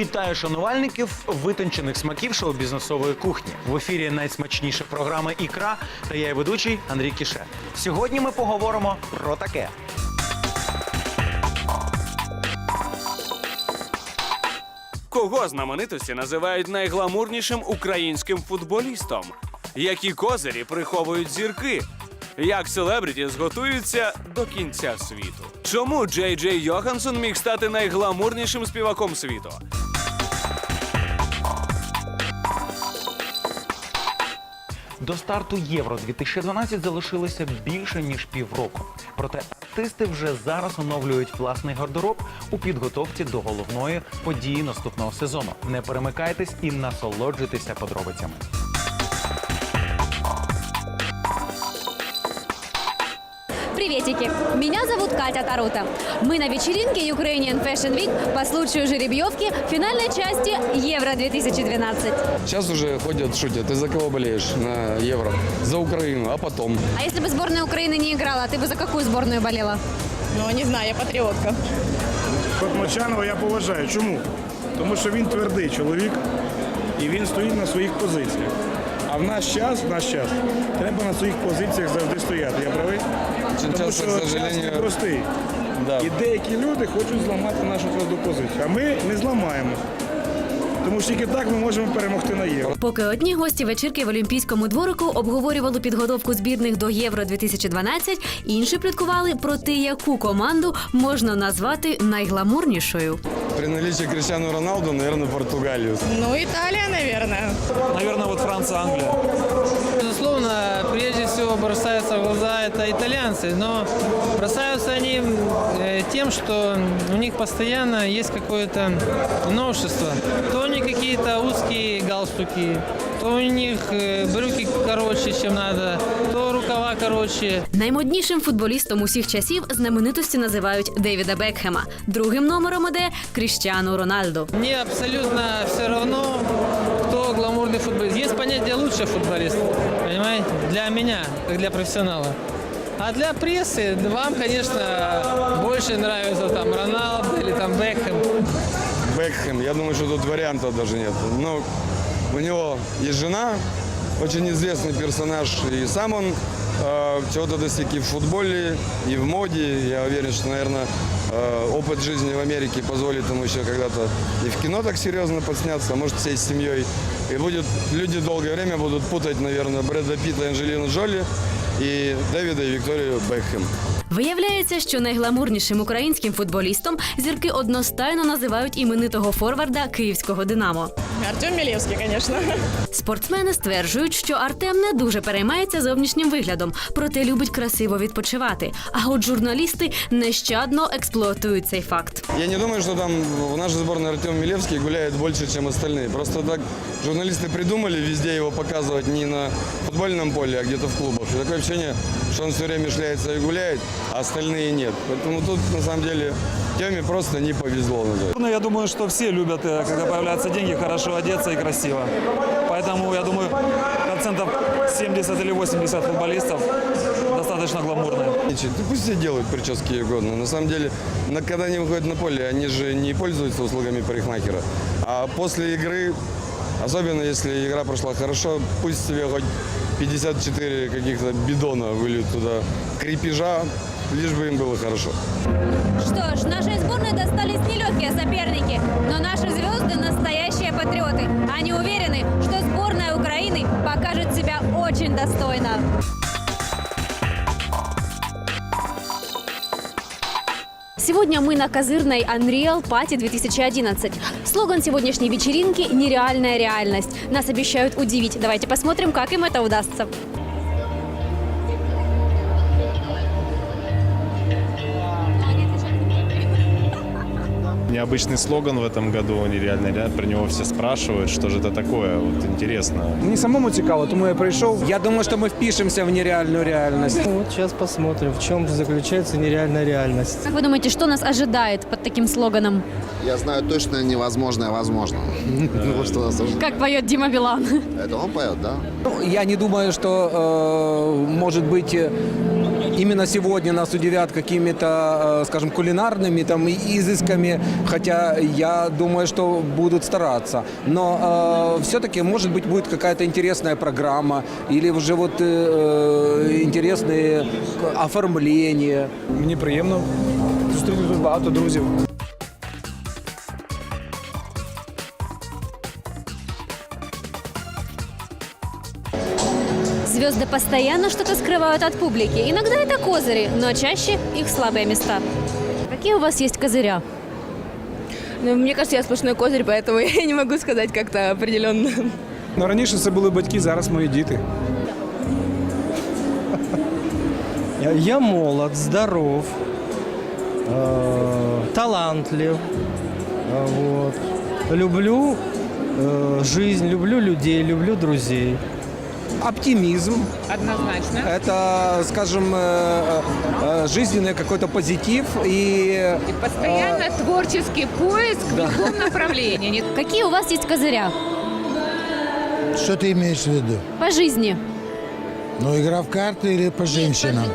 Вітаю шанувальників витончених смаків шоу-бізнесової кухні. В ефірі найсмачніша програма Ікра та я її ведучий Андрій Кіше. Сьогодні ми поговоримо про таке. Кого знаменитості називають найгламурнішим українським футболістом? Які козирі приховують зірки? Як селебріті зготуються до кінця світу? Чому Джей Джей Йоханссон міг стати найгламурнішим співаком світу? До старту Євро 2012 залишилося більше ніж півроку. Проте артисти вже зараз оновлюють власний гардероб у підготовці до головної події наступного сезону. Не перемикайтесь і насолоджуйтеся подробицями. Приветики! Меня зовут Катя Тарута. Мы на вечеринке Ukrainian Fashion Week по случаю жеребьевки финальной части Евро-2012. Сейчас уже ходят, шутят. Ты за кого болеешь на Евро? За Украину, а потом? А если бы сборная Украины не играла, ты бы за какую сборную болела? Ну, не знаю, я патріотка. От Мочанова я поважаю. Чому? Тому що він твердий чоловік і він стоїть на своїх позиціях. В наш час, в наш час, треба на своїх позиціях завжди стояти. Я правий? Тому що час не непростий. Да. І деякі люди хочуть зламати нашу тверду позицію. А ми не зламаємо. Тому що тільки так ми можемо перемогти на євро. Поки одні гості вечірки в Олімпійському дворику обговорювали підготовку збірних до Євро 2012, інші пліткували про те, яку команду можна назвати найгламурнішою. При наличии Криштиану Роналду, наверное, Португалию. Ну, Італія, наверное. Наверное, вот Франция, Англия. Безусловно, прежде всего бросаются в глаза это итальянцы, но бросаются они э, тем, что у них постоянно есть какое-то новшество. То у них какие-то узкие галстуки, то у них э, брюки короче, чем надо, то рукава короче. Наймоднішим футболістом усіх часів знаменитості називають Девіда Бекхема. Другим номером іде Кріштіану Роналду. Мне абсолютно все равно, кто гламурный футболист. Есть понятие лучший футболист, понимаете, для меня, как для профессионала. А для прессы вам, конечно, больше нравится там Роналдо или там Бекхэм. Бекхэм, я думаю, что тут вариантов даже нет. Но у него есть жена, очень известный персонаж, и сам он э, чего-то достиг и в футболе, и в моде. Я уверен, что, наверное, э, опыт жизни в Америке позволит ему еще когда-то и в кино так серьезно подсняться, а может всей семьей. И будет, люди долгое время будут путать, наверное, Брэда Питта и Анджелину Джоли и Дэвида и Викторию Бекхэм. Виявляється, що найгламурнішим українським футболістом зірки одностайно називають іменитого форварда київського Динамо. Артем Мілєвський, звісно. Спортсмени стверджують, що Артем не дуже переймається зовнішнім виглядом, проте любить красиво відпочивати. А от журналісти нещадно експлуатують цей факт. Я не думаю, что там в нашей сборной Артем Милевский гуляет больше, чем остальные. Просто так журналисты придумали везде его показывать не на футбольном поле, а где-то в клубах. И такое ощущение, что он все время шляется и гуляет, А остальные нет. Поэтому тут, на самом деле, Теме просто не повезло. Ну, я думаю, что все любят, э, когда появляются деньги, хорошо одеться и красиво. Поэтому, я думаю, процентов 70 или 80 футболистов достаточно гламурные. Да пусть все делают прически угодно. На самом деле, когда они выходят на поле, они же не пользуются услугами парикмахера. А после игры, особенно если игра прошла хорошо, пусть себе хоть 54 каких-то бидона выльют туда крепежа, лишь бы им было хорошо. Что ж, нашей сборной достались нелегкие соперники, но наши звезды настоящие патриоты. Они уверены, что сборная Украины покажет себя очень достойно. Сегодня мы на козырной Unreal Party 2011. Слоган сегодняшней вечеринки «Нереальная реальность». Нас обещают удивить. Давайте посмотрим, как им это удастся. Необычный слоган в этом году, нереально, реально, про него все спрашивают, что же это такое, вот интересно. Мені самому цікаво, тому я прийшов. Я думаю, що ми впишемося в нереальну реальність. Вот сейчас посмотрим, в чем заключается нереальная реальность. Как вы думаете, что нас ожидает под таким слоганом? Я знаю точно невозможное возможно. Вот что нас ожидает. Как поет Дима Билан? Это он поет, да? Ну, Я не думаю, что э, может быть э, именно сегодня нас удивят какими-то, э, скажем, кулинарными там и- изысками, хотя я думаю, что будут стараться. Но все-таки, может быть, будет какая-то интересная программа или уже вот э, э, интересные оформления. Мені приємно зустріти тут багато друзів. Звезды постоянно что-то скрывают от публики. Иногда это козыри, но чаще их слабые места. Какие у вас есть козыря? Ну, мне кажется, я сплошной козырь, поэтому я не могу сказать как-то определенно. Ну, раніше це були батьки, зараз мої діти. Я, я молод, здоров, э, талантлив. э, Вот. Люблю э, жизнь, люблю людей, люблю друзей. Оптимизм. Однозначно. Это, скажем, э, э, жизненный какой-то позитив и Постоянно творческий поиск в любом направлении. Какие у вас есть козыря Что ты имеешь в виду? по жизни? Ну, игра в карты или по женщинам?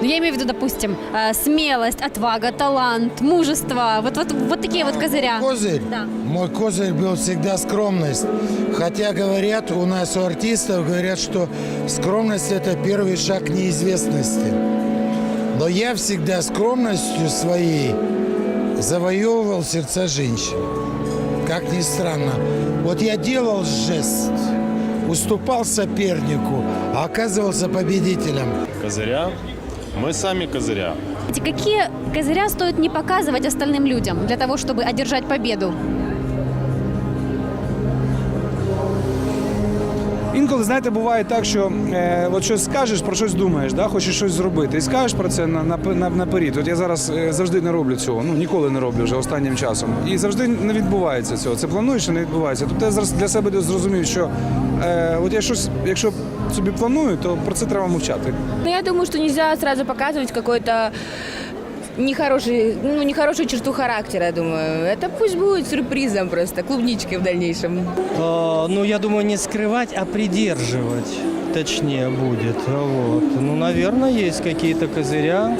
Ну, я имею в виду, допустим, э, смелость, отвага, талант, мужество. Вот, вот, вот такие вот козыря. Козырь? Да. Мой козырь был всегда скромность. Хотя говорят, у нас у артистов говорят, что скромность это первый шаг неизвестности. Но я всегда скромностью своей завоевывал сердца женщин. Как ни странно. Вот я делал жест, уступал сопернику, а оказывался победителем. Козыря. Мы сами козыря. Эти Какие козыря стоит не показывать остальным людям для того, чтобы одержать победу? Інколи, знаєте, буває так, що е, от щось скажеш, про щось думаєш, да, хочеш щось зробити. І скажеш про це на, на, на, наперед. От я зараз е, завжди не роблю цього, ну ніколи не роблю вже останнім часом. І завжди не відбувається цього. Це плануєш і не відбувається. Тобто я зараз для себе зрозумів, що е, от я щось, якщо собі планую, то про це треба мовчати. Но я думаю, что нельзя сразу показывать какой-то нехороший, ну, нехорошую черту характера, я думаю. Это пусть будет сюрпризом просто, клубничкой в дальнейшем. Э, ну, я думаю, не скрывать, а придерживать. Точнее будет. Вот. Ну, наверное, есть какие-то козыря.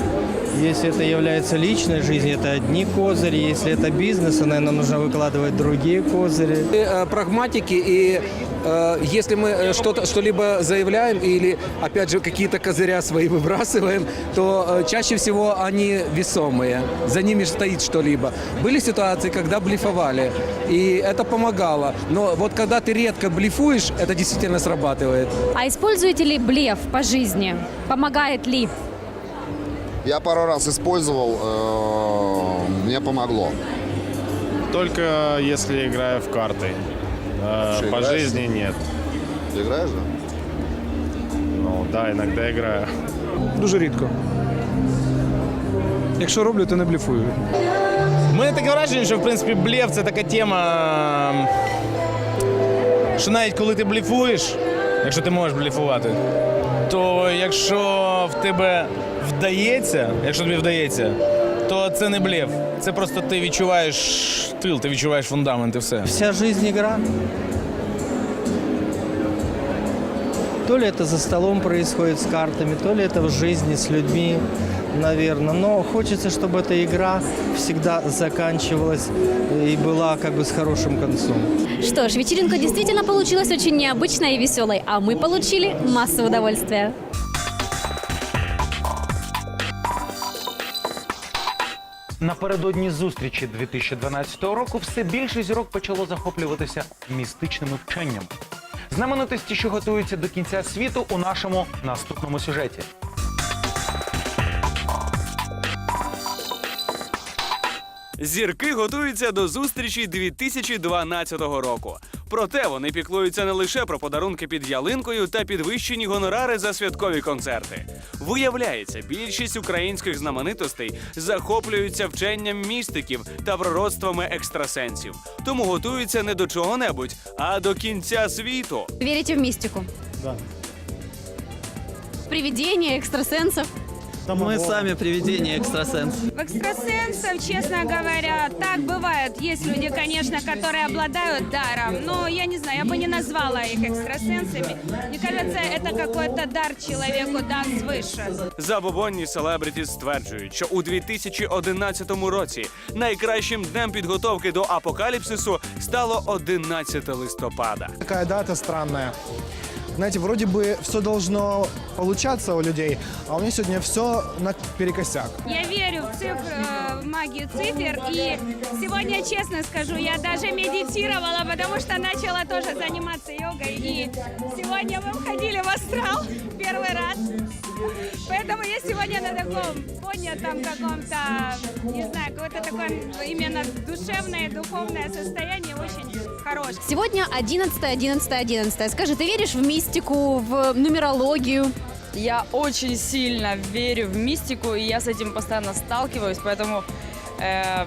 Если это является личной жизнью, это одни козыри. Если это бизнес, то, наверное, нужно выкладывать другие козыри. э, прагматики, и э, если мы э, что-то, что-либо заявляем или, опять же, какие-то козыря свои выбрасываем, то э, чаще всего они весомые, за ними стоит что-либо. Были ситуации, когда блефовали, и это помогало. Но вот когда ты редко блефуешь, это действительно срабатывает. А используете ли блеф по жизни? Помогает ли? Я пару раз использовал, э, мне помогло. Только если играю в карты. Э, Что, По играешь? жизни нет. Ты играешь, да? Ну да, иногда играю. Дуже рідко. Якщо роблю, то не блефую. У мене таке враження, що в принципі блеф це така тема, що навіть коли ти блефуєш, якщо ти можеш блефувати, то якщо в тебе вдається, якщо тобі вдається, то це не блеф. Це просто ти відчуваєш тил, ти відчуваєш фундамент і все. Вся жизнь игра. То ли это за столом происходит с картами, то ли это в жизни с людьми, наверное. Но хочется, чтобы эта игра всегда заканчивалась и была как бы с хорошим концом. Что ж, вечеринка действительно получилась очень необычной и веселой, а мы получили массу удовольствия. Напередодні зустрічі 2012 року все більше зірок почало захоплюватися містичними вченнями. Знаменитості, що готуються до кінця світу, у нашому наступному сюжеті. Зірки готуються до зустрічі 2012 року. Проте вони піклуються не лише про подарунки під ялинкою та підвищені гонорари за святкові концерти. Виявляється, більшість українських знаменитостей захоплюються вченням містиків та пророцтвами екстрасенсів. Тому готуються не до чого-небудь, а до кінця світу. Верите в мистику? Да. В привидения, экстрасенсов? Мы сами привидения, экстрасенс. В экстрасенсов, честно говоря, так бывает. Есть люди, конечно, которые обладают даром, но я не знаю, я бы не назвала их экстрасенсами. Мне кажется, это какой-то дар человеку дан свыше. Забобонні селебриті стверджують, що у 2011 році найкращим днем підготовки до апокаліпсису стало 11 листопада. Такая дата странная. Знаете, вроде бы все должно получаться у людей, а у меня сегодня все наперекосяк. Я верю в цифр, э, в магию цифр, и сегодня, честно скажу, я даже медитировала, потому что начала тоже заниматься йогой, и сегодня мы входили в астрал первый раз. Поэтому я сегодня на таком поднятом каком-то, не знаю, какое-то такое именно душевное, духовное состояние очень хорошее. Сегодня 11, 11, 11. Скажи, ты веришь в мистику, в нумерологию? Я очень сильно верю в мистику, и я с этим постоянно сталкиваюсь, поэтому э,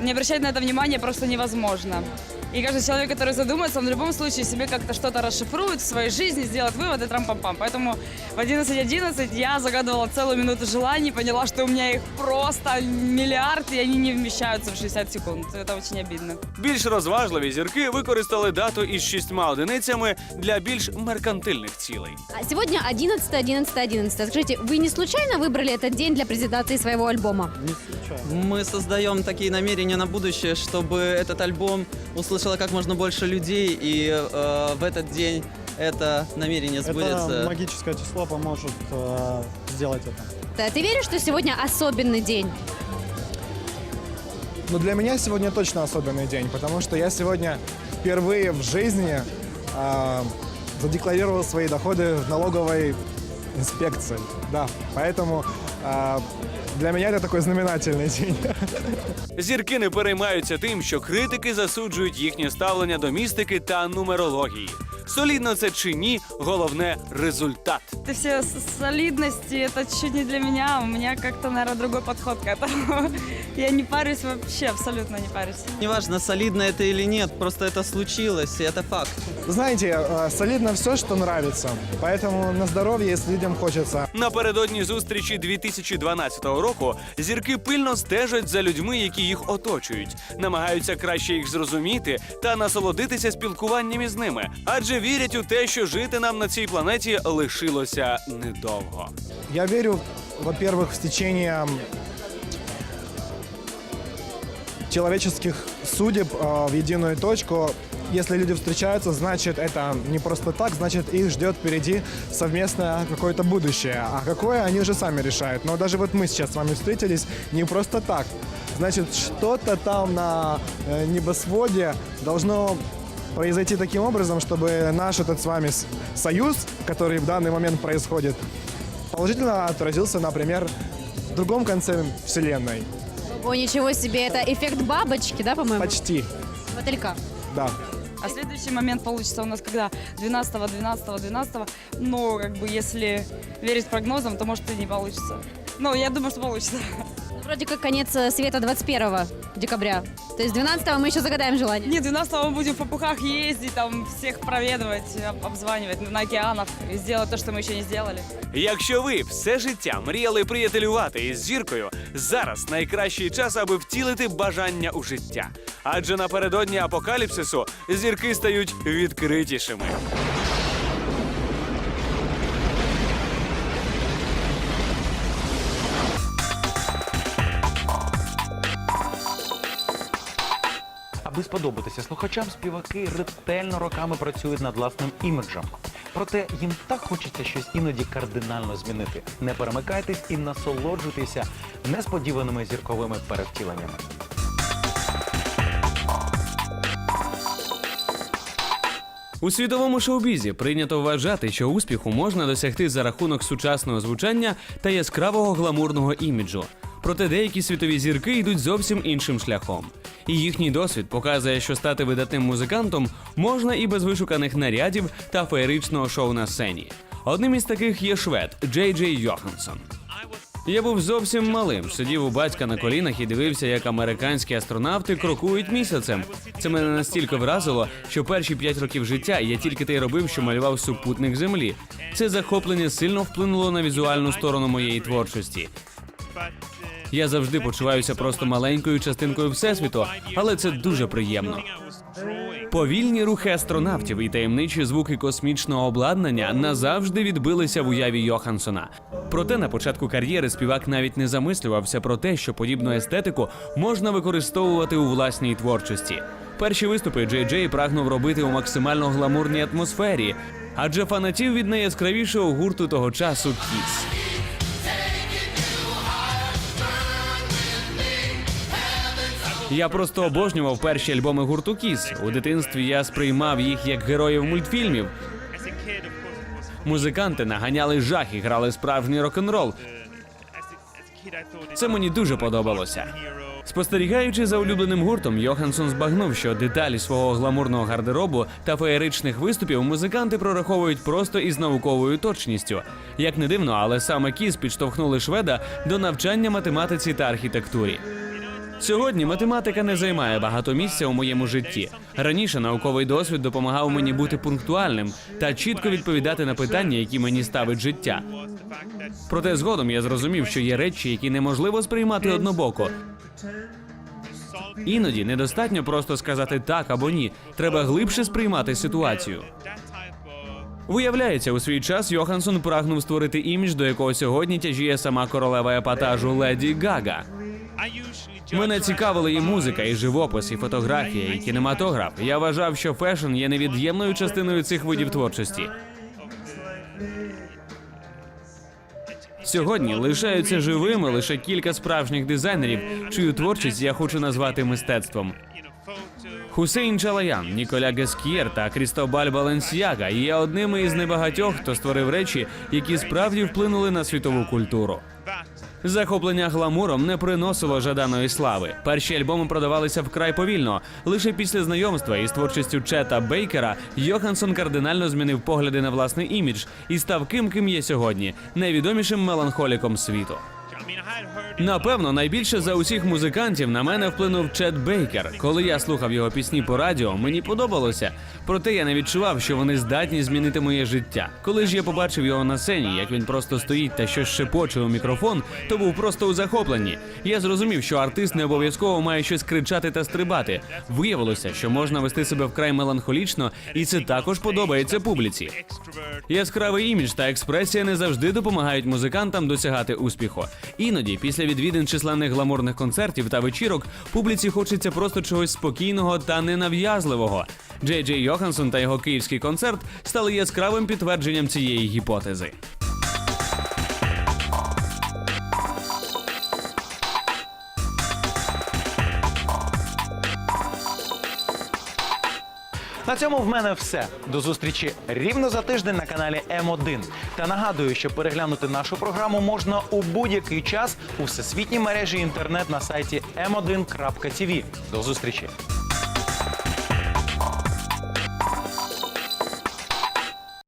не обращать на это внимание просто невозможно. И каждый человек, который задумается, он в любом случае себе как-то что-то расшифрует в своей жизни, сделает выводы, трам-пам-пам. Поэтому в 11.11 я загадывала целую минуту желаний, поняла, что у меня их просто миллиард, и они не вмещаются в 60 секунд. Это очень обидно. Більш розважливі зірки використали дату із шістьма одиницями для більш меркантильних цілей. А Сегодня 11, 11, 11. Скажите, вы не случайно выбрали этот день для презентации своего альбома? Мы создаем такие намерения на будущее, чтобы этот альбом услышало как можно больше людей, и э, в этот день это намерение сбудется. магическое число поможет сделать это. Ты ты веришь, что сегодня особенный день? Но для меня сегодня точно особенный день, потому что я сегодня впервые в жизни э, задекларировал свои доходы в налоговой инспекции. Да, поэтому э, для меня это такой знаменательный день. Зірки не переймаються тим, що критики засуджують їхнє ставлення до містики та нумерології. Солідно це чи ні, головне результат. Это все с- солидности, это чуть не для меня. У меня как-то, наверное, другой подход к этому. Я не парюсь вообще, абсолютно не парюсь. Неважно, солидно это или нет, просто это случилось, и это факт. Знаете, э, солидно все, что нравится. Поэтому на здоровье, если людям хочется. Напередодні зустрічі 2012 року зірки пильно стежать за людьми, які їх оточують, намагаються краще їх зрозуміти та насолодитися спілкуванням із ними, адже вірять у те, що жити нам на цій планеті лишилося недовго. Я верю, во-первых, в стечение человеческих судеб э, в единую точку. Если люди встречаются, значит, это не просто так, значит, их ждет впереди совместное какое-то будущее. А какое, они уже сами решают. Но даже вот мы сейчас с вами встретились не просто так. Значит, что-то там на э, небосводе должно произойти таким образом, чтобы наш этот с вами союз, который в данный момент происходит, положительно отразился, например, в другом конце Вселенной. О, ничего себе, это эффект бабочки, да, по-моему? Почти, Мотылька. да. А следующий момент получится у нас когда 12 12 12 но как бы если верить прогнозам, то может и не получится. Ну, я думаю, что получится. Ну, Вроде как конец э, света 21 декабря. То есть 12 мы еще загадаем желание. Нет, 12 мы будем в попухах ездить, там всех проведывать, об- обзванивать на океанах и сделать то, что мы еще не сделали. Якщо ви все життя мріяли приятелювати із зіркою, зараз найкращий час, аби втілити бажання у життя. Адже напередодні апокаліпсису зірки стають відкритішими. Аби сподобатися слухачам, співаки ретельно роками працюють над власним іміджем. Проте їм так хочеться щось іноді кардинально змінити. Не перемикайтесь і насолоджуйтеся несподіваними зірковими перевтіленнями. У світовому шоу-бізі прийнято вважати, що успіху можна досягти за рахунок сучасного звучання та яскравого гламурного іміджу. Проте деякі світові зірки йдуть зовсім іншим шляхом. І їхній досвід показує, що стати видатним музикантом можна і без вишуканих нарядів та феєричного шоу на сцені. Одним із таких є швед Джей Джей Йоханссон. Я був зовсім малим, сидів у батька на колінах і дивився, як американські астронавти крокують місяцем. Це мене настільки вразило, що перші п'ять років життя я тільки те й робив, що малював супутник землі. Це захоплення сильно вплинуло на візуальну сторону моєї творчості. Я завжди почуваюся просто маленькою частинкою всесвіту, але це дуже приємно. Повільні рухи астронавтів і таємничі звуки космічного обладнання назавжди відбилися в уяві Йохансона. Проте на початку кар'єри співак навіть не замислювався про те, що подібну естетику можна використовувати у власній творчості. Перші виступи Джей Джей прагнув робити у максимально гламурній атмосфері, адже фанатів від найяскравішого гурту того часу Кіс. Я просто обожнював перші альбоми гурту Кіс. У дитинстві я сприймав їх як героїв мультфільмів. Музиканти наганяли жах і грали справжній рок-н-рол. Це мені дуже подобалося. Спостерігаючи за улюбленим гуртом, Йоханссон збагнув, що деталі свого гламурного гардеробу та феєричних виступів музиканти прораховують просто із науковою точністю. Як не дивно, але саме Кіс підштовхнули шведа до навчання математиці та архітектурі. Сьогодні математика не займає багато місця у моєму житті. Раніше науковий досвід допомагав мені бути пунктуальним та чітко відповідати на питання, які мені ставить життя. Проте згодом я зрозумів, що є речі, які неможливо сприймати однобоко. Іноді недостатньо просто сказати так або ні. Треба глибше сприймати ситуацію. Виявляється, у свій час Йоханссон прагнув створити імідж, до якого сьогодні тяжіє сама королева епатажу Леді Гага. Мене цікавила і музика, і живопис, і фотографія, і кінематограф. Я вважав, що фешн є невід'ємною частиною цих видів творчості. Сьогодні лишаються живими лише кілька справжніх дизайнерів, чию творчість я хочу назвати мистецтвом. Хусейн Чалаян, Ніколя Гескієр та Крістобаль Баленсіага є одними із небагатьох, хто створив речі, які справді вплинули на світову культуру. Захоплення гламуром не приносило жаданої слави. Перші альбоми продавалися вкрай повільно. Лише після знайомства із творчістю Чета Бейкера Йоханссон кардинально змінив погляди на власний імідж і став ким, ким є сьогодні, найвідомішим меланхоліком світу. Напевно, найбільше за усіх музикантів на мене вплинув Чет Бейкер. Коли я слухав його пісні по радіо, мені подобалося. Проте я не відчував, що вони здатні змінити моє життя. Коли ж я побачив його на сцені, як він просто стоїть та щось шепоче у мікрофон, то був просто у захопленні. Я зрозумів, що артист не обов'язково має щось кричати та стрибати. Виявилося, що можна вести себе вкрай меланхолічно, і це також подобається публіці. Яскравий імідж та експресія не завжди допомагають музикантам досягати успіху. Іноді, після відвідин численних гламурних концертів та вечірок, публіці хочеться просто чогось спокійного та ненав'язливого. Джей Джей Йоханссон та його київський концерт стали яскравим підтвердженням цієї гіпотези. На цьому в мене все. До зустрічі рівно за тиждень на каналі М1. Та нагадую, що переглянути нашу програму можна у будь-який час у всесвітній мережі інтернет на сайті m1.tv. До зустрічі.